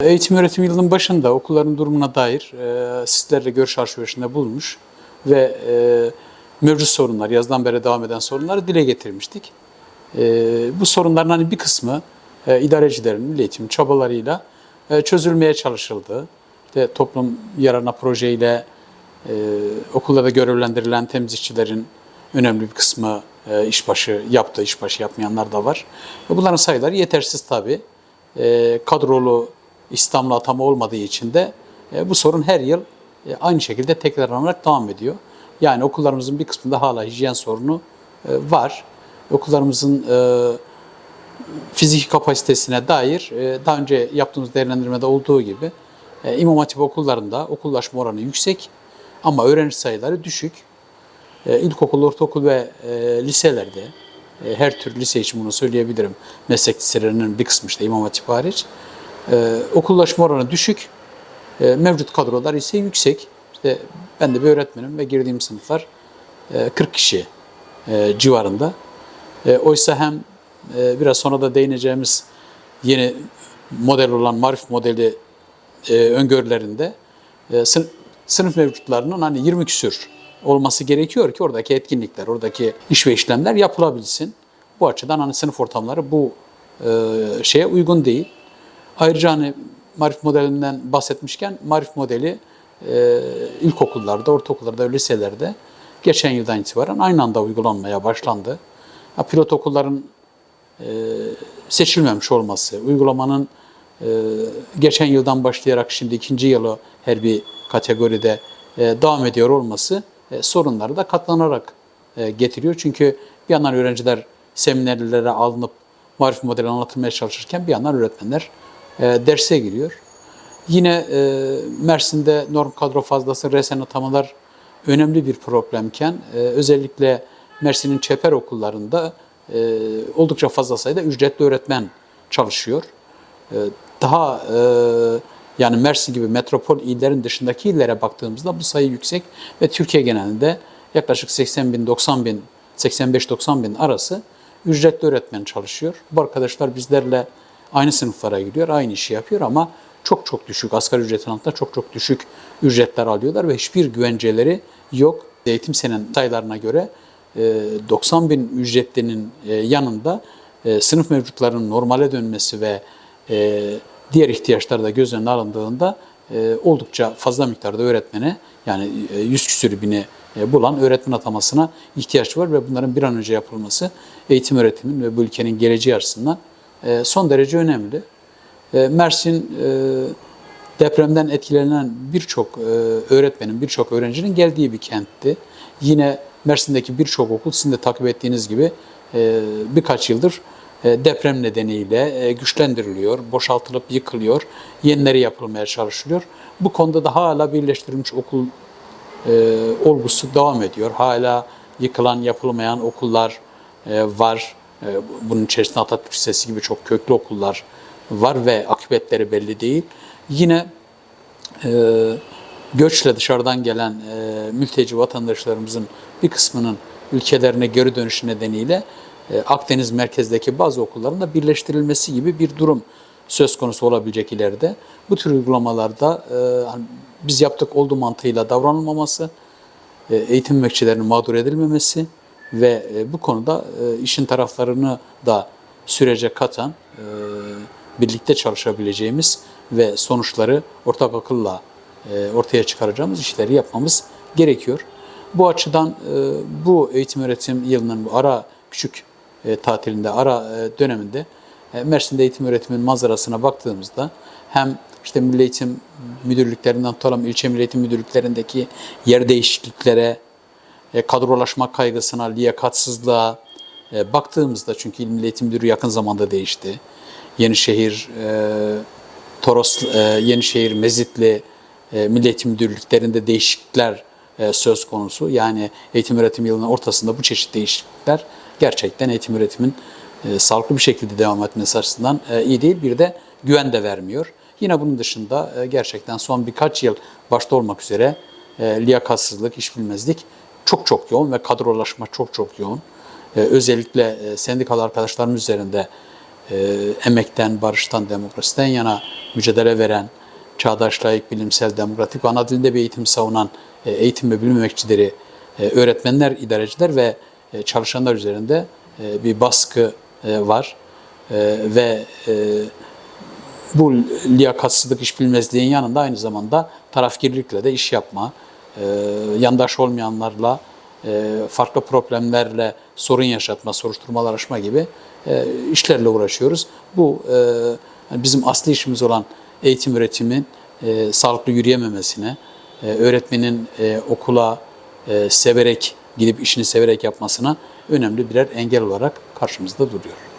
Eğitim öğretim yılının başında okulların durumuna dair e, sizlerle görüş alışverişinde bulunmuş ve e, mevcut sorunlar, yazdan beri devam eden sorunları dile getirmiştik. E, bu sorunların hani bir kısmı e, idarecilerin, milli çabalarıyla e, çözülmeye çalışıldı. İşte toplum yararına projeyle e, okullarda görevlendirilen temizlikçilerin önemli bir kısmı e, işbaşı yaptı, işbaşı yapmayanlar da var. E, bunların sayıları yetersiz tabii. E, kadrolu İslamlı atama olmadığı için de e, bu sorun her yıl e, aynı şekilde tekrarlanarak devam ediyor. Yani okullarımızın bir kısmında hala hijyen sorunu e, var. Okullarımızın e, fiziki kapasitesine dair e, daha önce yaptığımız değerlendirmede olduğu gibi e, İmam Hatip okullarında okullaşma oranı yüksek ama öğrenci sayıları düşük. E, İlkokul, ortaokul ve e, liselerde e, her tür lise için bunu söyleyebilirim. Meslek liselerinin bir kısmı işte İmam Hatip hariç. E, okullaşma oranı düşük. E, mevcut kadrolar ise yüksek. İşte ben de bir öğretmenim ve girdiğim sınıflar e, 40 kişi e, civarında. E, oysa hem e, biraz sonra da değineceğimiz yeni model olan marif modeli e, öngörülerinde e, sınıf, sınıf mevcutlarının hani 20 küsür olması gerekiyor ki oradaki etkinlikler, oradaki iş ve işlemler yapılabilsin. Bu açıdan hani sınıf ortamları bu e, şeye uygun değil. Ayrıca hani marif modelinden bahsetmişken marif modeli e, ilkokullarda, ortaokullarda, liselerde geçen yıldan itibaren aynı anda uygulanmaya başlandı. Ha, pilot okulların e, seçilmemiş olması, uygulamanın e, geçen yıldan başlayarak şimdi ikinci yılı her bir kategoride e, devam ediyor olması e, sorunları da katlanarak e, getiriyor. Çünkü bir yandan öğrenciler seminerlere alınıp marif modeli anlatılmaya çalışırken bir yandan öğretmenler derse giriyor. Yine e, Mersin'de norm kadro fazlası resen atamalar önemli bir problemken e, özellikle Mersin'in çeper okullarında e, oldukça fazla sayıda ücretli öğretmen çalışıyor. E, daha e, yani Mersin gibi metropol illerin dışındaki illere baktığımızda bu sayı yüksek ve Türkiye genelinde yaklaşık 80 bin, 90 bin, 85-90 bin arası ücretli öğretmen çalışıyor. Bu arkadaşlar bizlerle aynı sınıflara gidiyor, aynı işi yapıyor ama çok çok düşük, asgari ücretin altında çok çok düşük ücretler alıyorlar ve hiçbir güvenceleri yok. Eğitim senin sayılarına göre e, 90 bin ücretlinin e, yanında e, sınıf mevcutlarının normale dönmesi ve e, diğer ihtiyaçlar da göz önüne alındığında e, oldukça fazla miktarda öğretmene yani e, 100 küsür bini e, bulan öğretmen atamasına ihtiyaç var ve bunların bir an önce yapılması eğitim öğretimin ve bu ülkenin geleceği açısından e, son derece önemli. E, Mersin e, depremden etkilenen birçok e, öğretmenin, birçok öğrencinin geldiği bir kentti. Yine Mersin'deki birçok okul sizin de takip ettiğiniz gibi e, birkaç yıldır e, deprem nedeniyle e, güçlendiriliyor, boşaltılıp yıkılıyor, yenileri yapılmaya çalışılıyor. Bu konuda da hala birleştirilmiş okul e, olgusu devam ediyor. Hala yıkılan, yapılmayan okullar e, var. E, bunun içerisinde Atatürk Lisesi gibi çok köklü okullar var ve akıbetleri belli değil. Yine e, göçle dışarıdan gelen e, mülteci vatandaşlarımızın bir kısmının ülkelerine geri dönüşü nedeniyle e, Akdeniz merkezdeki bazı okulların da birleştirilmesi gibi bir durum söz konusu olabilecek ileride. Bu tür uygulamalarda e, hani biz yaptık olduğu mantığıyla davranılmaması, e, eğitim emekçilerinin mağdur edilmemesi ve e, bu konuda e, işin taraflarını da sürece katan, e, birlikte çalışabileceğimiz ve sonuçları ortak akılla ortaya çıkaracağımız işleri yapmamız gerekiyor. Bu açıdan bu eğitim öğretim yılının bu ara küçük tatilinde, ara döneminde e, Mersin'de eğitim öğretimin manzarasına baktığımızda hem işte Milli Eğitim Müdürlüklerinden tutalım ilçe Milli Eğitim Müdürlüklerindeki yer değişikliklere, kadrolaşma kaygısına, liyakatsızlığa e, baktığımızda çünkü İl Milli Eğitim Müdürü yakın zamanda değişti. Yenişehir, e, Toros, e, Yenişehir, Mezitli e, Milli Eğitim Müdürlüklerinde değişiklikler e, söz konusu. Yani eğitim öğretim yılının ortasında bu çeşit değişiklikler gerçekten eğitim öğretimin e, sağlıklı bir şekilde devam etmesi açısından e, iyi değil. Bir de güven de vermiyor. Yine bunun dışında e, gerçekten son birkaç yıl başta olmak üzere e, liyakatsızlık, iş bilmezlik çok çok yoğun ve kadrolaşma çok çok yoğun. E, özellikle e, sendikalı arkadaşlarım üzerinde e, emekten, barıştan, demokrasiden yana mücadele veren, çağdaş, layık, bilimsel, demokratik ve ana dilinde bir eğitim savunan e, eğitim ve bilim emekçileri, e, öğretmenler, idareciler ve e, çalışanlar üzerinde e, bir baskı e, var. E, ve e, bu liyakatsızlık, iş bilmezliğin yanında aynı zamanda tarafgirlikle de iş yapma, yandaş olmayanlarla, e, farklı problemlerle sorun yaşatma, soruşturmalar açma gibi e, işlerle uğraşıyoruz. Bu e, bizim asli işimiz olan eğitim öğretimin e, sağlıklı yürüyememesine, öğretmenin okula severek gidip işini severek yapmasına önemli birer engel olarak karşımızda duruyor.